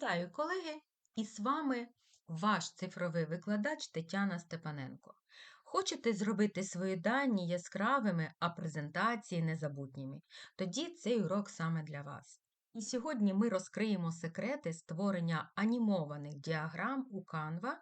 Вітаю, колеги! І з вами ваш цифровий викладач Тетяна Степаненко. Хочете зробити свої дані яскравими, а презентації незабутніми? Тоді цей урок саме для вас. І сьогодні ми розкриємо секрети створення анімованих діаграм у Canva,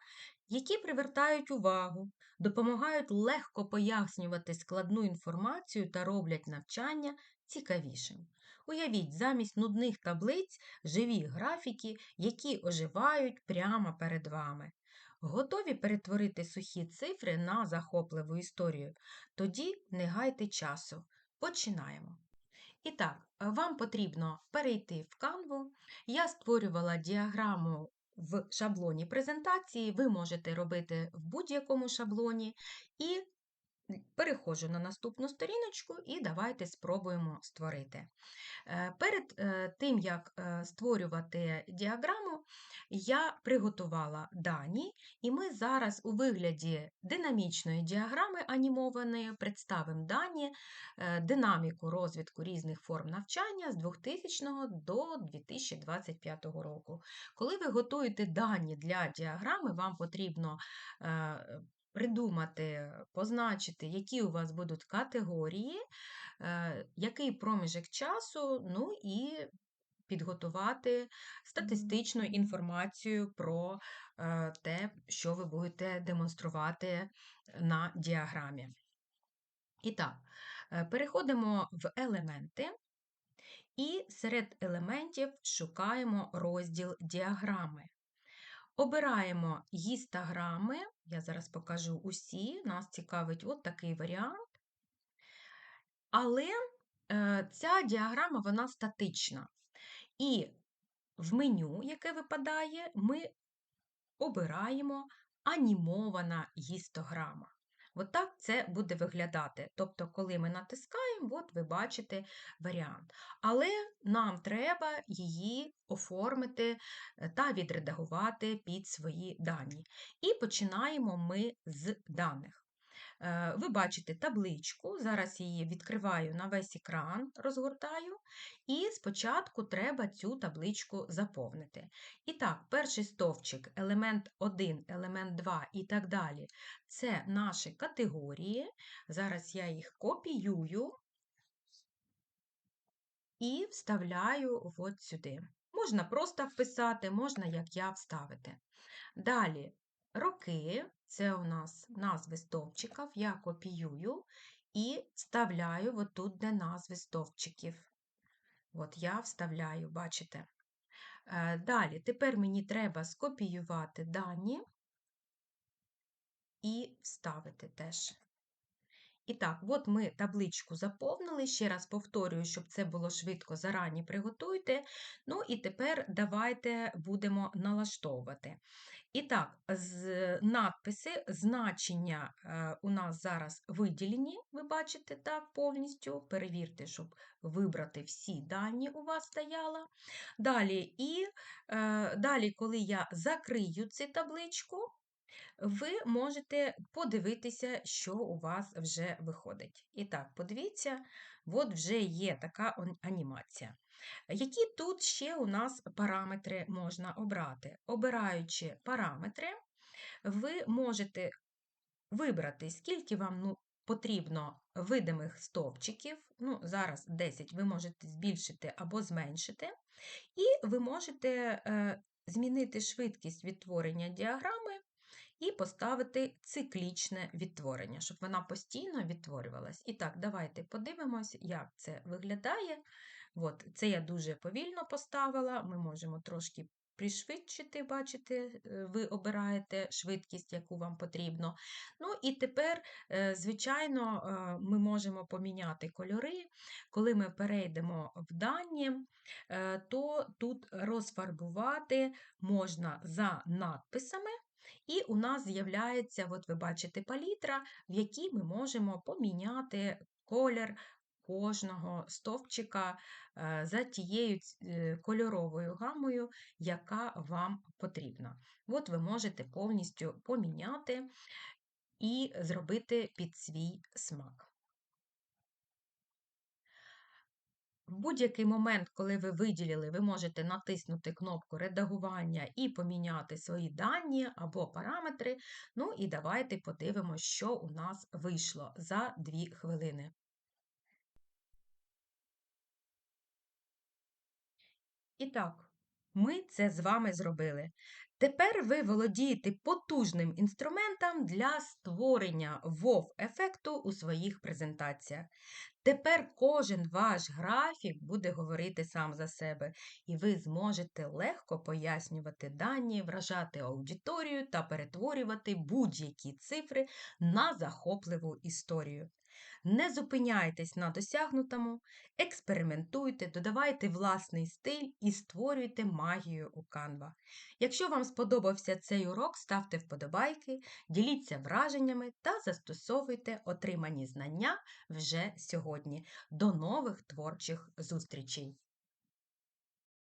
які привертають увагу, допомагають легко пояснювати складну інформацію та роблять навчання цікавішим. Уявіть, замість нудних таблиць живі графіки, які оживають прямо перед вами. Готові перетворити сухі цифри на захопливу історію? Тоді не гайте часу. Починаємо. І так, вам потрібно перейти в Canva. Я створювала діаграму в шаблоні презентації, ви можете робити в будь-якому шаблоні. І переходжу на наступну сторіночку і давайте спробуємо створити. Е, перед е, тим, як е, створювати діаграму, я приготувала дані, і ми зараз у вигляді динамічної діаграми анімованої представимо дані, динаміку розвитку різних форм навчання з 2000 до 2025 року. Коли ви готуєте дані для діаграми, вам потрібно придумати, позначити, які у вас будуть категорії, е, який проміжок часу, ну і підготувати статистичну інформацію про е, те, що ви будете демонструвати на діаграмі. І так, е, переходимо в елементи. І серед елементів шукаємо розділ діаграми. Обираємо гістограми, я зараз покажу усі, нас цікавить от такий варіант. Але е, ця діаграма вона статична. І в меню, яке випадає, ми обираємо анімована гістограма. От так це буде виглядати. Тобто, коли ми натискаємо, от ви бачите варіант. Але нам треба її оформити е, та відредагувати під свої дані. І починаємо ми з даних. Е, ви бачите табличку, зараз її відкриваю на весь екран, розгортаю, і спочатку треба цю табличку заповнити. І так, перший стовпчик, елемент 1, елемент 2 і так далі це наші категорії. Зараз я їх копіюю і вставляю от сюди. Можна просто вписати, можна, як я, вставити. Далі роки це у нас назви стовпчиків, я копіюю і вставляю отут, де назви стовпчиків. От я вставляю, бачите? Е, далі, тепер мені треба скопіювати дані і вставити теж. І так, от ми табличку заповнили. Ще раз повторюю, щоб це було швидко, зарані приготуйте. Ну і тепер давайте будемо налаштовувати. І так, з надписи, значення е, у нас зараз виділені, ви бачите, так, повністю. Перевірте, щоб вибрати всі дані у вас стояло. Далі, і е, далі, коли я закрию цю табличку, ви можете подивитися, що у вас вже виходить. І так, подивіться, от вже є така анімація. Які тут ще у нас параметри можна обрати? Обираючи параметри, ви можете вибрати, скільки вам ну, потрібно видимих стовпчиків. Ну, Зараз 10 ви можете збільшити або зменшити, і ви можете е, змінити швидкість відтворення діаграми і поставити циклічне відтворення, щоб вона постійно відтворювалась. І так, давайте подивимось, як це виглядає. От, Це я дуже повільно поставила, ми можемо трошки пришвидшити, бачите, е, ви обираєте швидкість, яку вам потрібно. Ну і тепер, е, звичайно, е, ми можемо поміняти кольори. Коли ми перейдемо в дані, то тут розфарбувати можна за надписами. І у нас з'являється, от ви бачите, палітра, в якій ми можемо поміняти колір кожного стовпчика е, за тією е, кольоровою гамою, яка вам потрібна. От ви можете повністю поміняти і зробити під свій смак. В будь-який момент, коли ви виділили, ви можете натиснути кнопку редагування і поміняти свої дані або параметри. Ну і давайте подивимося, що у нас вийшло за 2 хвилини. І так, ми це з вами зробили. Тепер ви володієте потужним інструментом для створення WoW-ефекту у своїх презентаціях. Тепер кожен ваш графік буде говорити сам за себе, і ви зможете легко пояснювати дані, вражати аудиторію та перетворювати будь-які цифри на захопливу історію. Не зупиняйтесь на досягнутому, експериментуйте, додавайте власний стиль і створюйте магію у Canva. Якщо вам сподобався цей урок, ставте вподобайки, діліться враженнями та застосовуйте отримані знання вже сьогодні. До нових творчих зустрічей!